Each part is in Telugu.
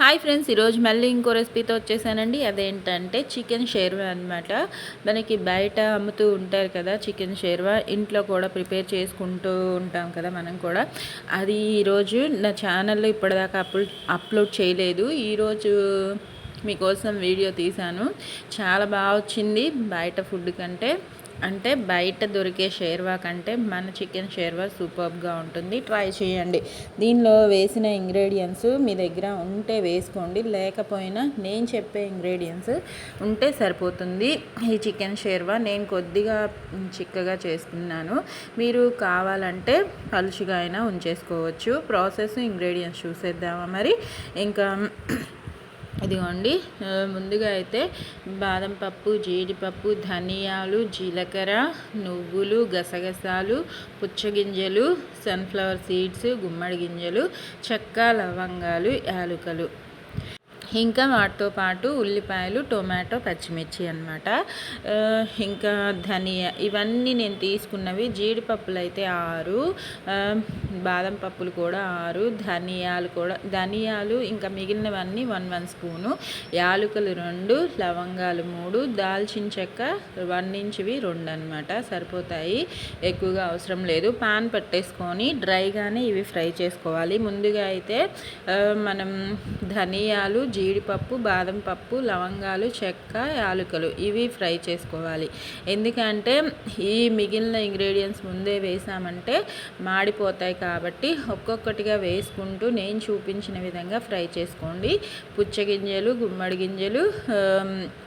హాయ్ ఫ్రెండ్స్ ఈరోజు మళ్ళీ ఇంకో రెసిపీతో వచ్చేసానండి. అదేంటంటే చికెన్ షేర్వా అనమాట మనకి బయట అమ్ముతూ ఉంటారు కదా చికెన్ షేర్వా ఇంట్లో కూడా ప్రిపేర్ చేసుకుంటూ ఉంటాం కదా మనం కూడా. అది ఈరోజు నా ఛానల్లో ఇప్పటిదాకా అప్లోడ్ అప్లోడ్ చేయలేదు. ఈరోజు మీకోసం వీడియో తీశాను. చాలా బాగా వచ్చింది బయట ఫుడ్ కంటే. అంటే బయట దొరికే షేర్వా కంటే మన చికెన్ షేర్వా సూపర్గా ఉంటుంది. ట్రై చేయండి. దీనిలో వేసిన ఇంగ్రీడియంట్స్ మీ దగ్గర ఉంటే వేసుకోండి. లేకపోయినా నేను చెప్పే ఇంగ్రీడియంట్స్ ఉంటే సరిపోతుంది. ఈ చికెన్ షేర్వా నేను కొద్దిగా చిక్కగా చేసుకున్నాను మీరు కావాలంటే పలుచుగా అయినా ఉంచేసుకోవచ్చు. ప్రాసెస్ ఇంగ్రీడియంట్స్ చూసేద్దామా మరి? ఇంకా ఇదిగోండి ముందుగా అయితే బాదం పప్పు జీడిపప్పు ధనియాలు జీలకర్ర నువ్వులు గసగసాలు పుచ్చగింజలు సన్ఫ్లవర్ సీడ్స్ గుమ్మడి గింజలు చెక్క లవంగాలు యాలుకలు. ఇంకా వాటితో పాటు ఉల్లిపాయలు టొమాటో పచ్చిమిర్చి అనమాట ఇంకా ధనియా ఇవన్నీ నేను తీసుకున్నవి జీడిపప్పులు అయితే ఆరు బాదం పప్పులు కూడా ఆరు. ధనియాలు కూడా ధనియాలు ఇంకా మిగిలినవన్నీ వన్ వన్ స్పూను. యాలకులు రెండు లవంగాలు మూడు దాల్చిన చెక్క వన్ ఇంచ్వి రెండు అనమాట సరిపోతాయి. ఎక్కువగా అవసరం లేదు. పాన్ పెట్టేసుకొని డ్రైగానే ఇవి ఫ్రై చేసుకోవాలి. ముందుగా అయితే మనం ధనియాలు జీడిపప్పు బాదం పప్పు లవంగాలు చెక్క యాలకులు ఇవి ఫ్రై చేసుకోవాలి. ఎందుకంటే ఈ మిగిలిన ఇంగ్రీడియంట్స్ ముందే వేసామంటే మాడిపోతాయి కాబట్టి ఒక్కొక్కటిగా వేసుకుంటూ నేను చూపించిన విధంగా ఫ్రై చేసుకోండి. పుచ్చగింజలు గుమ్మడి గింజలు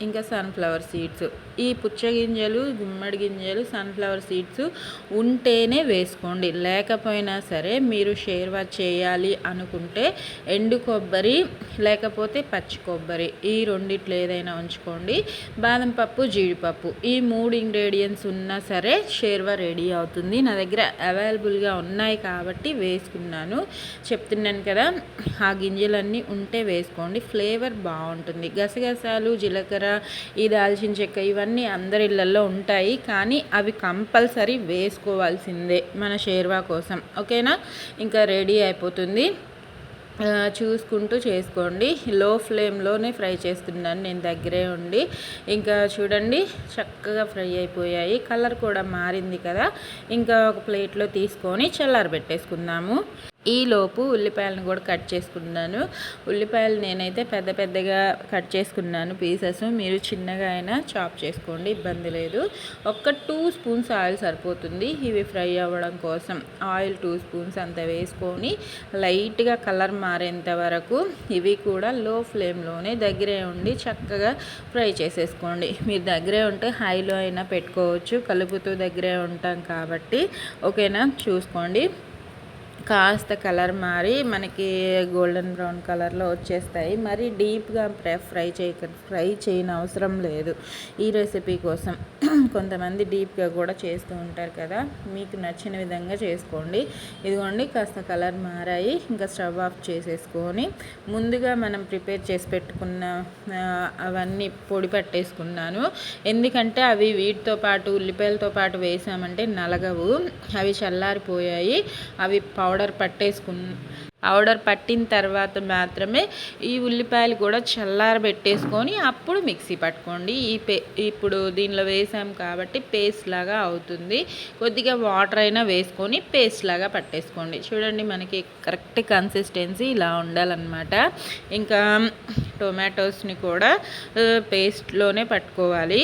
ఇంకా సన్ఫ్లవర్ సీడ్స్. ఈ పుచ్చగింజలు గుమ్మడి గింజలు సన్ఫ్లవర్ సీడ్స్ ఉంటేనే వేసుకోండి. లేకపోయినా సరే మీరు షేర్వా చేయాలి అనుకుంటే ఎండు కొబ్బరి లేకపోతే పచ్చి కొబ్బరి ఈ రెండిట్లో ఏదైనా ఉంచుకోండి. బాదం పప్పు జీడిపప్పు ఈ మూడు ఇంగ్రీడియంట్స్ ఉన్నా సరే షేర్వా రెడీ అవుతుంది. నా దగ్గర అవైలబుల్గా ఉన్నాయి కాబట్టి వేసుకున్నాను. చెప్తున్నాను కదా ఆ గింజలన్నీ ఉంటే వేసుకోండి. ఫ్లేవర్ బాగుంటుంది. గసగసాలు జీలకర్ర ఈ దాల్చిన చెక్క ఇవన్నీ అందరి ఇళ్ళల్లో ఉంటాయి కానీ అవి కంపల్సరీ వేసుకోవాల్సిందే మన షేర్వా కోసం. ఓకేనా? ఇంకా రెడీ అయిపోతుంది. చూసుకుంటూ చేసుకోండి. లో ఫ్లేమ్లోనే ఫ్రై చేస్తున్నాను నేను దగ్గరే ఉండి. ఇంకా చూడండి చక్కగా ఫ్రై అయిపోయాయి. కలర్ కూడా మారింది కదా. ఇంకా ఒక ప్లేట్లో తీసుకొని చల్లారబెట్టేసుకుందాము. ఈలోపు ఉల్లిపాయలను కూడా కట్ చేసుకున్నాను. ఉల్లిపాయలు నేనైతే పెద్ద పెద్దగా కట్ చేసుకున్నాను పీసెస్. మీరు చిన్నగా అయినా చాప్ చేసుకోండి ఇబ్బంది లేదు. ఒక్క టూ స్పూన్స్ ఆయిల్ సరిపోతుంది. ఇవి ఫ్రై అవ్వడం కోసం ఆయిల్ టూ స్పూన్స్ అంత వేసుకొని లైట్గా కలర్ మారేంత వరకు ఇవి కూడా లో ఫ్లేమ్లోనే దగ్గరే ఉండి చక్కగా ఫ్రై చేసేసుకోండి. మీరు దగ్గరే ఉంటే హైలో అయినా పెట్టుకోవచ్చు. కలుపుతూ దగ్గరే ఉంటాం కాబట్టి ఓకేనా? చూసుకోండి. కాస్త కలర్ మారి మనకి గోల్డెన్ బ్రౌన్ కలర్లో వచ్చేస్తాయి. మరి డీప్గా ఫ్రై చేయక ఫ్రై చేయని అవసరం లేదు. ఈ రెసిపీ కోసం కొంతమంది డీప్గా కూడా చేస్తూ ఉంటారు కదా. మీకు నచ్చిన విధంగా చేసుకోండి. ఇదిగోండి కాస్త కలర్ మారాయి. ఇంకా స్టవ్ ఆఫ్ చేసేసుకొని ముందుగా మనం ప్రిపేర్ చేసి పెట్టుకున్న అవన్నీ పొడి పట్టేసుకున్నాను. ఎందుకంటే అవి వీటితో పాటు ఉల్లిపాయలతో పాటు వేసామంటే నలగవు. అవి చల్లారిపోయాయి. అవి పౌడర్ పట్టేసుకున్న పౌడర్ పట్టిన తర్వాత మాత్రమే ఈ ఉల్లిపాయలు కూడా చల్లారబెట్టేసుకొని అప్పుడు మిక్సీ పట్టుకోండి. ఈ పే ఇప్పుడు దీనిలో వేసాం కాబట్టి పేస్ట్ లాగా అవుతుంది. కొద్దిగా వాటర్ అయినా వేసుకొని పేస్ట్ లాగా పట్టేసుకోండి. చూడండి మనకి కరెక్ట్ కన్సిస్టెన్సీ ఇలా ఉండాలన్నమాట. ఇంకా టొమాటోస్ని కూడా పేస్ట్లోనే పట్టుకోవాలి.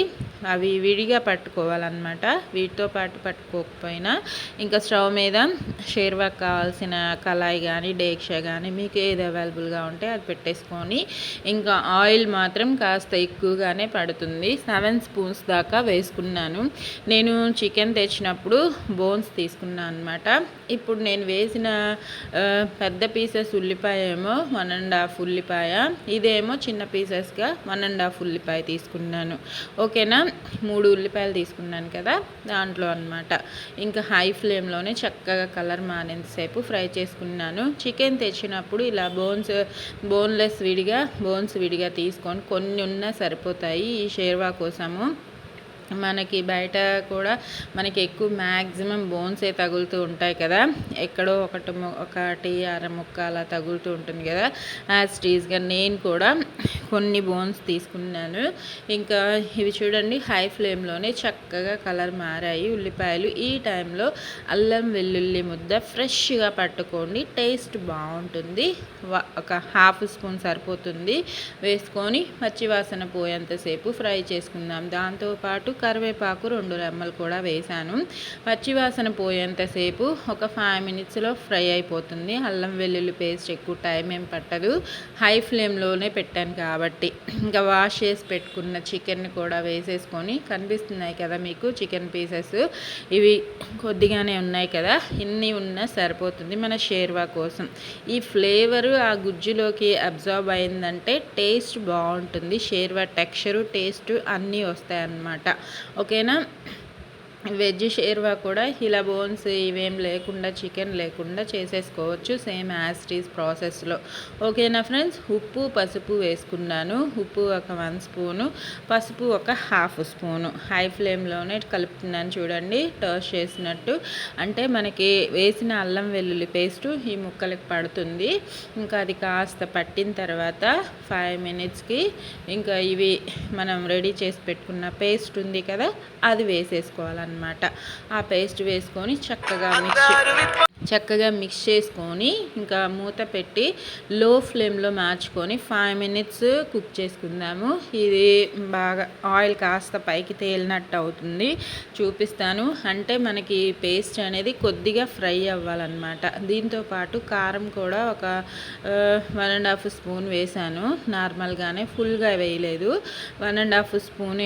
అవి విడిగా పట్టుకోవాలన్నమాట. వీటితో పాటు పట్టుకోకపోయినా ఇంకా స్టవ్ మీద షేర్వాక్ కావాల్సిన కళాయి కానీ డేక్షా కానీ మీకు ఏది అవైలబుల్గా ఉంటే అది పెట్టేసుకొని ఇంకా ఆయిల్ మాత్రం కాస్త ఎక్కువగానే పడుతుంది. సెవెన్ స్పూన్స్ దాకా వేసుకున్నాను. నేను చికెన్ తెచ్చినప్పుడు బోన్స్ తీసుకున్నాను అనమాట ఇప్పుడు నేను వేసిన పెద్ద పీసెస్ ఉల్లిపాయ ఏమో వన్ అండ్ హాఫ్ ఉల్లిపాయ. ఇదేమో చిన్న పీసెస్గా వన్ అండ్ హాఫ్ ఉల్లిపాయ తీసుకున్నాను. ఓకేనా? మూడు ఉల్లిపాయలు తీసుకున్నాను కదా దాంట్లో అనమాట ఇంకా హై ఫ్లేమ్లోనే చక్కగా కలర్ మానేంతసేపు ఫ్రై చేసుకున్నాను. చికెన్ చికెన్ తెచ్చినప్పుడు ఇలా బోన్స్ బోన్లెస్ విడిగా బోన్స్ విడిగా తీసుకొని కొన్ని ఉన్నా సరిపోతాయి ఈ షేర్వా కోసము. మనకి బయట కూడా మనకి ఎక్కువ మ్యాక్సిమం బోన్సే తగులుతూ ఉంటాయి కదా. ఎక్కడో ఒకటి ఒకటి అర ముక్క అలా తగులుతూ ఉంటుంది కదా. యాజ్ టీజ్గా నేను కూడా కొన్ని బోన్స్ తీసుకున్నాను. ఇంకా ఇవి చూడండి హై ఫ్లేమ్లోనే చక్కగా కలర్ మారాయి. ఉల్లిపాయలు ఈ టైంలో అల్లం వెల్లుల్లి ముద్ద ఫ్రెష్గా పట్టుకోండి. టేస్ట్ బాగుంటుంది. ఒక హాఫ్ స్పూన్ సరిపోతుంది. వేసుకొని పచ్చివాసన పోయేంతసేపు ఫ్రై చేసుకుందాం. దాంతోపాటు కరివేపాకు రెండు రెమ్మలు కూడా వేశాను. పచ్చివాసన పోయేంతసేపు ఒక ఫైవ్ మినిట్స్లో ఫ్రై అయిపోతుంది. అల్లం వెల్లుల్లి పేస్ట్ ఎక్కువ టైం ఏం పట్టదు. హై ఫ్లేమ్లోనే పెట్టాను కాబట్టి. ఇంకా వాష్ చేసి పెట్టుకున్న చికెన్ కూడా వేసేసుకొని కనిపిస్తున్నాయి కదా మీకు చికెన్ పీసెస్ ఇవి కొద్దిగానే ఉన్నాయి కదా. ఇన్ని ఉన్నా సరిపోతుంది మన షేర్వా కోసం. ఈ ఫ్లేవరు ఆ గుజ్జులోకి అబ్జార్బ్ అయిందంటే టేస్ట్ బాగుంటుంది. షేర్వా టెక్స్చరు టేస్ట్ అన్నీ వస్తాయి అన్నమాట ఓకేనా? వెజ్ షేర్వా కూడా ఇలా బోన్స్ ఇవేం లేకుండా చికెన్ లేకుండా చేసేసుకోవచ్చు సేమ్ యాస్టీస్ ప్రాసెస్లో. ఓకేనా ఫ్రెండ్స్? ఉప్పు పసుపు వేసుకున్నాను. ఉప్పు ఒక వన్ స్పూను పసుపు ఒక హాఫ్ స్పూను. హై ఫ్లేమ్లోనే కలుపుతున్నాను చూడండి టోస్ట్ చేసినట్టు. అంటే మనకి వేసిన అల్లం వెల్లుల్లి పేస్ట్ ఈ ముక్కలకి పడుతుంది. ఇంకా అది కాస్త పట్టిన తర్వాత ఫైవ్ మినిట్స్కి ఇంకా ఇవి మనం రెడీ చేసి పెట్టుకున్న పేస్ట్ ఉంది కదా అది వేసేసుకోవాలన్నమాట. అనమాట ఆ పేస్ట్ వేసుకొని చక్కగా మిక్స్ చక్కగా మిక్స్ చేసుకొని ఇంకా మూత పెట్టి లో ఫ్లేమ్లో మార్చుకొని ఫైవ్ మినిట్స్ కుక్ చేసుకుందాము. ఇది బాగా ఆయిల్ కాస్త పైకి తేలినట్టు అవుతుంది. చూపిస్తాను. అంటే మనకి పేస్ట్ అనేది కొద్దిగా ఫ్రై అవ్వాలన్నమాట. దీంతో పాటు కారం కూడా ఒక వన్ అండ్ హాఫ్ స్పూన్ వేసాను. నార్మల్గానే ఫుల్గా వేయలేదు. వన్ అండ్ హాఫ్ స్పూన్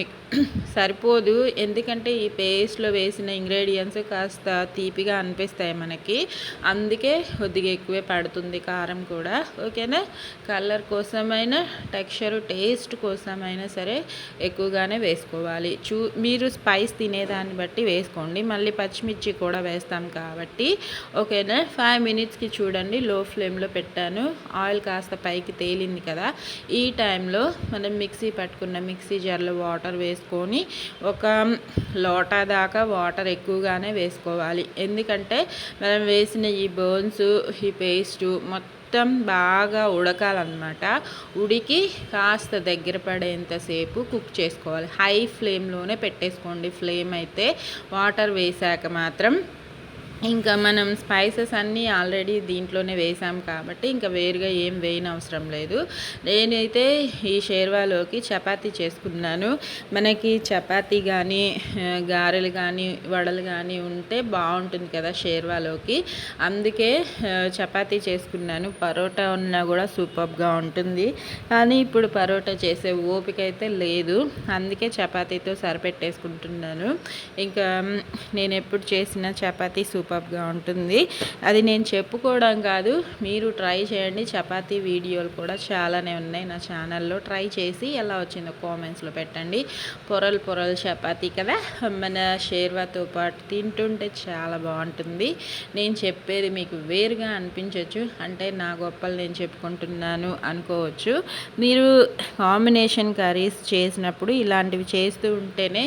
సరిపోదు. ఎందుకంటే ఈ పేస్ట్లో వేసిన ఇంగ్రీడియంట్స్ కాస్త తీపిగా అనిపిస్తాయి మనకి. అందుకే కొద్దిగా ఎక్కువే పడుతుంది కారం కూడా ఓకేనా? కలర్ కోసమైనా టెక్స్చర్ టేస్ట్ కోసమైనా సరే ఎక్కువగానే వేసుకోవాలి. చూ మీరు స్పైస్ తినేదాన్ని బట్టి వేసుకోండి. మళ్ళీ పచ్చిమిర్చి కూడా వేస్తాం కాబట్టి ఓకేనా? ఫైవ్ మినిట్స్కి చూడండి లో ఫ్లేమ్లో పెట్టాను. ఆయిల్ కాస్త పైకి తేలింది కదా. ఈ టైంలో మనం మిక్సీ పట్టుకున్న మిక్సీ జార్లో వాటర్ వేసుకొని ఒక లోటా దాకా వాటర్ ఎక్కువగానే వేసుకోవాలి. ఎందుకంటే మనం వే వేసిన ఈ బోన్స్ ఈ పేస్టు మొత్తం బాగా ఉడకాలన్నమాట. ఉడికి కాస్త దగ్గర పడేంతసేపు కుక్ చేసుకోవాలి. హై ఫ్లేమ్లోనే పెట్టేసుకోండి. ఫ్లేమ్ అయితే వాటర్ వేసాక మాత్రం ఇంకా మనం స్పైసెస్ అన్నీ ఆల్రెడీ దీంట్లోనే వేసాం కాబట్టి ఇంకా వేరుగా ఏం వేయని అవసరం లేదు. నేనైతే ఈ షేర్వాలోకి చపాతీ చేసుకున్నాను. మనకి చపాతీ కానీ గారెలు కానీ వడలు కానీ ఉంటే బాగుంటుంది కదా షేర్వాలోకి. అందుకే చపాతీ చేసుకున్నాను. పరోటా ఉన్నా కూడా సూపర్గా ఉంటుంది. కానీ ఇప్పుడు పరోటా చేసే ఓపిక అయితే లేదు. అందుకే చపాతీతో సరిపెట్టేసుకుంటున్నాను. ఇంకా నేను ఎప్పుడు చేసిన చపాతీ సూపర్ సూపర్గా ఉంటుంది. అది నేను చెప్పుకోవడం కాదు మీరు ట్రై చేయండి. చపాతీ వీడియోలు కూడా చాలానే ఉన్నాయి నా ఛానల్లో. ట్రై చేసి ఎలా వచ్చిందో కామెంట్స్లో పెట్టండి. పొరలు పొరలు చపాతీ కదా మన షేర్వాతో పాటు తింటుంటే చాలా బాగుంటుంది. నేను చెప్పేది మీకు వేరుగా అనిపించవచ్చు అంటే నా గొప్పలు నేను చెప్పుకుంటున్నాను అనుకోవచ్చు. మీరు కాంబినేషన్ కర్రీస్ చేసినప్పుడు ఇలాంటివి చేస్తూ ఉంటేనే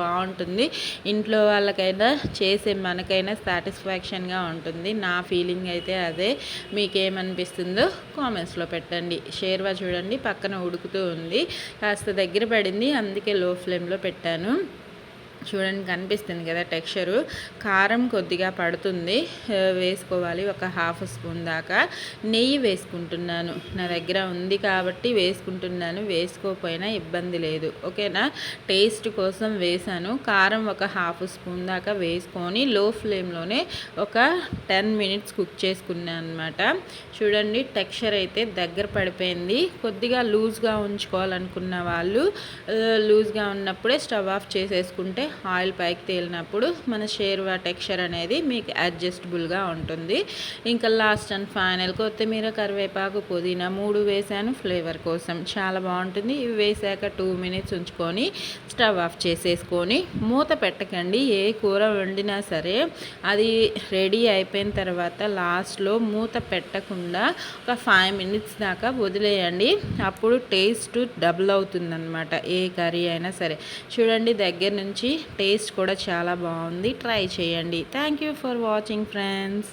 బాగుంటుంది. ఇంట్లో వాళ్ళకైనా చేసే మనకైనా సాటిస్ఫాక్షన్గా ఉంటుంది. నా ఫీలింగ్ అయితే అదే. మీకేమనిపిస్తుందో కామెంట్స్లో పెట్టండి. షేర్వా చూడండి పక్కన ఉడుకుతూ ఉంది. కాస్త దగ్గర పడింది అందుకే లో ఫ్లేమ్లో పెట్టాను. చూడండి కనిపిస్తుంది కదా టెక్స్చరు. కారం కొద్దిగా పడుతుంది. వేసుకోవాలి. ఒక హాఫ్ స్పూన్ దాకా నెయ్యి వేసుకుంటున్నాను. నా దగ్గర ఉంది కాబట్టి వేసుకుంటున్నాను. వేసుకోకపోయినా ఇబ్బంది లేదు. ఓకేనా? టేస్ట్ కోసం వేసాను కారం ఒక హాఫ్ స్పూన్ దాకా వేసుకొని లో ఫ్లేమ్లోనే ఒక టెన్ మినిట్స్ కుక్ చేసుకున్నాను అనమాట చూడండి టెక్స్చర్ అయితే దగ్గర పడిపోయింది. కొద్దిగా లూజ్గా ఉంచుకోవాలనుకున్న వాళ్ళు లూజ్గా ఉన్నప్పుడే స్టవ్ ఆఫ్ చేసేసుకుంటే ఆయిల్ పైకి తేలినప్పుడు మన షేర్వా టెక్స్చర్ అనేది మీకు అడ్జస్టబుల్గా ఉంటుంది. ఇంకా లాస్ట్ అండ్ ఫైనల్ కొత్తిమీర కరివేపాకు పుదీనా మూడు వేసాను ఫ్లేవర్ కోసం. చాలా బాగుంటుంది. ఇవి వేసాక టూ మినిట్స్ ఉంచుకొని స్టవ్ ఆఫ్ చేసేసుకొని మూత పెట్టకండి. ఏ కూర వండినా సరే అది రెడీ అయిపోయిన తర్వాత లాస్ట్లో మూత పెట్టకుండా ఒక ఫైవ్ మినిట్స్ దాకా వదిలేయండి. అప్పుడు టేస్ట్ డబుల్ అవుతుందన్నమాట. ఏ కర్రీ అయినా సరే. చూడండి దగ్గర నుంచి టేస్ట్ కూడా చాలా బాగుంది. ట్రై చేయండి. Thank you for watching friends